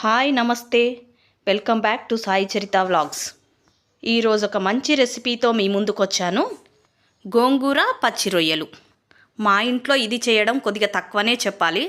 Hi నమస్తే. Welcome back to Sai Charitha vlogs. ఈరోజు ఒక మంచి రెసిపీతో మీ ముందుకు వచ్చాను గోంగూర పచ్చి రొయ్యలు. మా ఇంట్లో ఇది చేయడం కొద్దిగా తక్కువనే చెప్పాలి.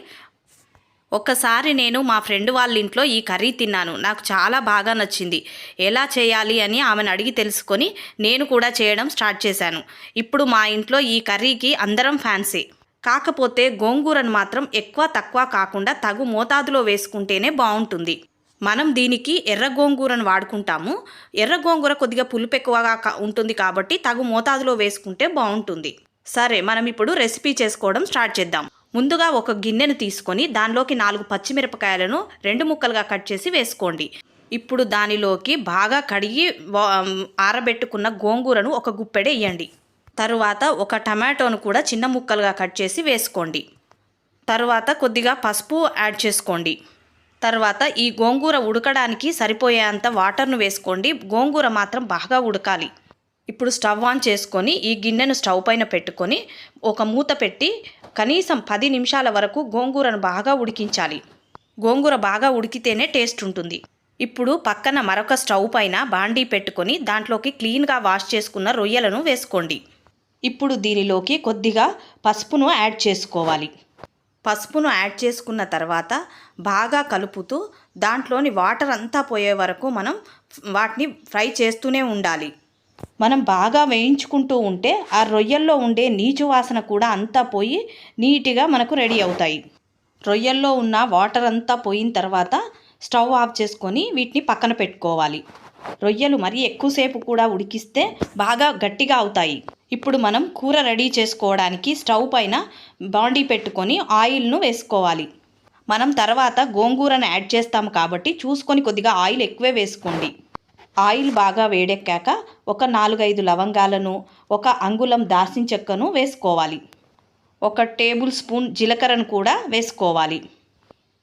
ఒకసారి నేను మా ఫ్రెండ్ వాళ్ళ ఇంట్లో ఈ కర్రీ తిన్నాను. నాకు చాలా బాగా నచ్చింది. ఎలా చేయాలి అని ఆమెను అడిగి తెలుసుకొని నేను కూడా చేయడం స్టార్ట్ చేశాను. ఇప్పుడు మా ఇంట్లో ఈ కర్రీకి అందరం ఫ్యాన్సీ. కాకపోతే గోంగూరను మాత్రం ఎక్కువ తక్కువ కాకుండా తగు మోతాదులో వేసుకుంటేనే బాగుంటుంది మనం దీనికి ఎర్ర గోంగూరను వాడుకుంటాము. ఎర్ర గోంగూర కొద్దిగా పులుపు ఎక్కువగా ఉంటుంది కాబట్టి తగు మోతాదులో వేసుకుంటే బాగుంటుంది సరే మనం ఇప్పుడు రెసిపీ చేసుకోవడం స్టార్ట్ చేద్దాం. ముందుగా ఒక గిన్నెను తీసుకొని దానిలోకి నాలుగు పచ్చిమిరపకాయలను రెండు ముక్కలుగా కట్ చేసి వేసుకోండి. ఇప్పుడు దానిలోకి బాగా కడిగి ఆరబెట్టుకున్న గోంగూరను ఒక గుప్పెడే వేయండి తరువాత ఒక టమాటోను కూడా చిన్న ముక్కలుగా కట్ చేసి వేసుకోండి. తరువాత కొద్దిగా పసుపు యాడ్ చేసుకోండి. తర్వాత ఈ గోంగూర ఉడకడానికి సరిపోయేంత వాటర్ను వేసుకోండి. గోంగూర మాత్రం బాగా ఉడకాలి. ఇప్పుడు స్టవ్ ఆన్ చేసుకొని ఈ గిన్నెను స్టవ్ పైన పెట్టుకొని ఒక మూత పెట్టి కనీసం పది నిమిషాల వరకు గోంగూరను బాగా ఉడికించాలి. గోంగూర బాగా ఉడికితేనే టేస్ట్ ఉంటుంది. ఇప్పుడు పక్కన మరొక స్టవ్ పైన బాండీ పెట్టుకొని దాంట్లోకి క్లీన్గా వాష్ చేసుకున్న రొయ్యలను వేసుకోండి. ఇప్పుడు దీనిలోకి కొద్దిగా పసుపును యాడ్ చేసుకోవాలి. పసుపును యాడ్ చేసుకున్న తర్వాత బాగా కలుపుతూ దాంట్లోని వాటర్ అంతా పోయే వరకు మనం వాటిని ఫ్రై చేస్తూనే ఉండాలి. మనం బాగా వేయించుకుంటూ ఉంటే ఆ రొయ్యల్లో ఉండే నీచు వాసన కూడా అంతా పోయి నీట్గా మనకు రెడీ అవుతాయి. రొయ్యల్లో ఉన్న వాటర్ అంతా పోయిన తర్వాత స్టవ్ ఆఫ్ చేసుకొని వీటిని పక్కన పెట్టుకోవాలి. రొయ్యలు మరీ ఎక్కువసేపు కూడా ఉడికిస్తే బాగా గట్టిగా అవుతాయి. ఇప్పుడు మనం కూర రెడీ చేసుకోవడానికి స్టవ్ పైన బాండీ పెట్టుకొని ఆయిల్ను వేసుకోవాలి. మనం తర్వాత గోంగూరను యాడ్ చేస్తాము కాబట్టి చూసుకొని కొద్దిగా ఆయిల్ ఎక్కువే వేసుకోండి. ఆయిల్ బాగా వేడెక్కాక ఒక నాలుగైదు లవంగాలను ఒక అంగుళం దాల్చిన చెక్కను వేసుకోవాలి. ఒక టేబుల్ స్పూన్ జీలకర్రను కూడా వేసుకోవాలి.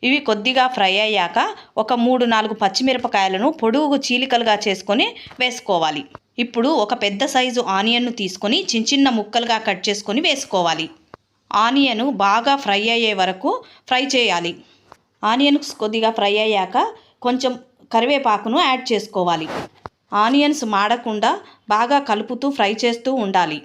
ఇవి కొద్దిగా ఫ్రై అయ్యాక ఒక మూడు నాలుగు పచ్చిమిరపకాయలను పొడుగు చీలికలుగా చేసుకొని వేసుకోవాలి. ఇప్పుడు ఒక పెద్ద సైజు ఆనియన్ను తీసుకొని చిన్న చిన్న ముక్కలుగా కట్ చేసుకొని వేసుకోవాలి. ఆనియన్ బాగా ఫ్రై అయ్యే వరకు ఫ్రై చేయాలి. ఆనియన్స్ కొద్దిగా ఫ్రై అయ్యాక కొంచెం కరివేపాకును యాడ్ చేసుకోవాలి. ఆనియన్స్ మాడకుండా బాగా కలుపుతూ ఫ్రై చేస్తూ ఉండాలి.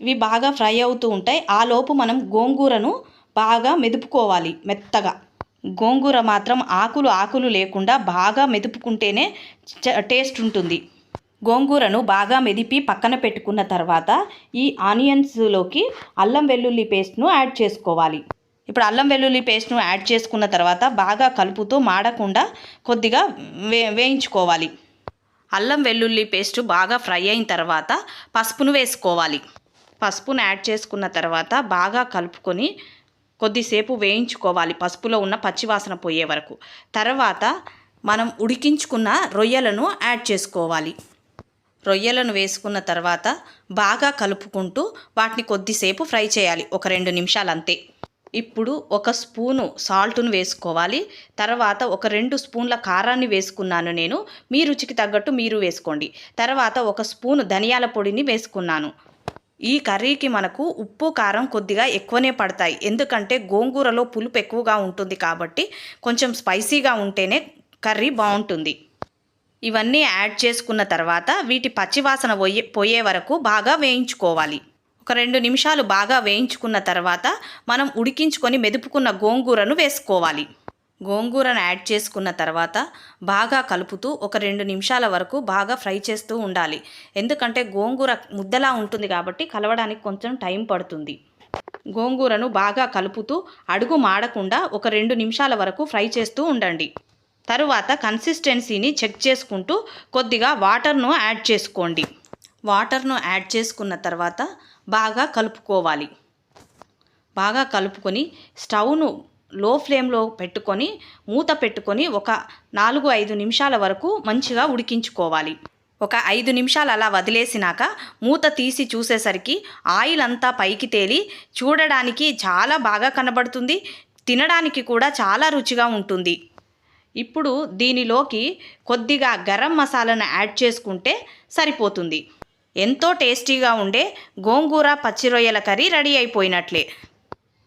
ఇవి బాగా ఫ్రై అవుతూ ఉంటాయి. ఆ లోపు మనం గోంగూరను బాగా మెదుపుకోవాలి మెత్తగా. గోంగూర మాత్రం ఆకులు ఆకులు లేకుండా బాగా మెదుపుకుంటేనే చ- టేస్ట్ ఉంటుంది. గోంగూరను బాగా మెదిపి పక్కన పెట్టుకున్న తర్వాత ఈ ఆనియన్స్లోకి అల్లం వెల్లుల్లి పేస్ట్ను యాడ్ చేసుకోవాలి. ఇప్పుడు అల్లం వెల్లుల్లి పేస్ట్ను యాడ్ చేసుకున్న తర్వాత బాగా కలుపుతూ మాడకుండా కొద్దిగా వే వేయించుకోవాలి. అల్లం వెల్లుల్లి పేస్ట్ బాగా ఫ్రై అయిన తర్వాత పసుపును వేసుకోవాలి. పసుపును యాడ్ చేసుకున్న తర్వాత బాగా కలుపుకొని కొద్దిసేపు వేయించుకోవాలి పసుపులో ఉన్న పచ్చివాసన పోయే వరకు. తర్వాత మనం ఉడికించుకున్న రొయ్యలను యాడ్ చేసుకోవాలి. రొయ్యలను వేసుకున్న తర్వాత బాగా కలుపుకుంటూ వాటిని కొద్దిసేపు ఫ్రై చేయాలి. ఒక రెండు నిమిషాలు అంతే ఇప్పుడు ఒక స్పూను సాల్ట్ను వేసుకోవాలి. తర్వాత ఒక రెండు స్పూన్ల కారాన్ని వేసుకున్నాను నేను. మీ రుచికి తగ్గట్టు మీరు వేసుకోండి. తర్వాత ఒక స్పూను ధనియాల పొడిని వేసుకున్నాను. ఈ కర్రీకి మనకు ఉప్పు కారం కొద్దిగా ఎక్కువనే పడతాయి. ఎందుకంటే గోంగూరలో పులుపు ఎక్కువగా ఉంటుంది కాబట్టి కొంచెం స్పైసీగా ఉంటేనే కర్రీ బాగుంటుంది. ఇవన్నీ యాడ్ చేసుకున్న తర్వాత వీటి పచ్చివాసన పోయే పోయే వరకు బాగా వేయించుకోవాలి. ఒక రెండు నిమిషాలు బాగా వేయించుకున్న తర్వాత మనం ఉడికించుకొని మెదుపుకున్న గోంగూరను వేసుకోవాలి. గోంగూరను యాడ్ చేసుకున్న తర్వాత బాగా కలుపుతూ ఒక రెండు నిమిషాల వరకు బాగా ఫ్రై చేస్తూ ఉండాలి. ఎందుకంటే గోంగూర ముద్దలా ఉంటుంది కాబట్టి కలవడానికి కొంచెం టైం పడుతుంది. గోంగూరను బాగా కలుపుతూ అడుగు మాడకుండా ఒక రెండు నిమిషాల వరకు ఫ్రై చేస్తూ ఉండండి. తరువాత కన్సిస్టెన్సీని చెక్ చేసుకుంటూ కొద్దిగా వాటర్ను యాడ్ చేసుకోండి. వాటర్ను యాడ్ చేసుకున్న తర్వాత బాగా కలుపుకోవాలి. బాగా కలుపుకొని స్టవ్ను లో ఫ్లేమ్లో పెట్టుకొని మూత పెట్టుకొని ఒక నాలుగు ఐదు నిమిషాల వరకు మంచిగా ఉడికించుకోవాలి. ఒక ఐదు నిమిషాలు అలా వదిలేసినాక మూత తీసి చూసేసరికి ఆయిల్ అంతా పైకి తేలి చూడడానికి చాలా బాగా కనబడుతుంది తినడానికి కూడా చాలా రుచిగా ఉంటుంది. ఇప్పుడు దీనిలోకి కొద్దిగా గరం మసాలాను యాడ్ చేసుకుంటే సరిపోతుంది. ఎంతో టేస్టీగా ఉండే గోంగూర పచ్చి రొయ్యల కర్రీ రెడీ అయిపోయినట్లే.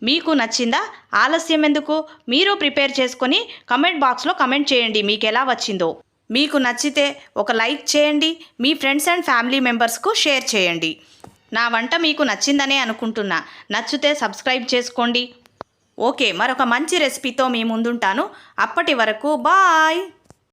మీకు నచ్చిందా? ఆలస్యం ఎందుకు? మీరు ప్రిపేర్ చేసుకొని కమెంట్ బాక్స్లో కమెంట్ చేయండి మీకు ఎలా వచ్చిందో. మీకు నచ్చితే ఒక లైక్ చేయండి మీ ఫ్రెండ్స్ అండ్ ఫ్యామిలీ మెంబర్స్కు షేర్ చేయండి. నా వంట మీకు నచ్చిందనే అనుకుంటున్నా. నచ్చితే సబ్స్క్రైబ్ చేసుకోండి. ఓకే మరొక మంచి రెసిపీతో మీ ముందుంటాను. అప్పటి వరకు బాయ్!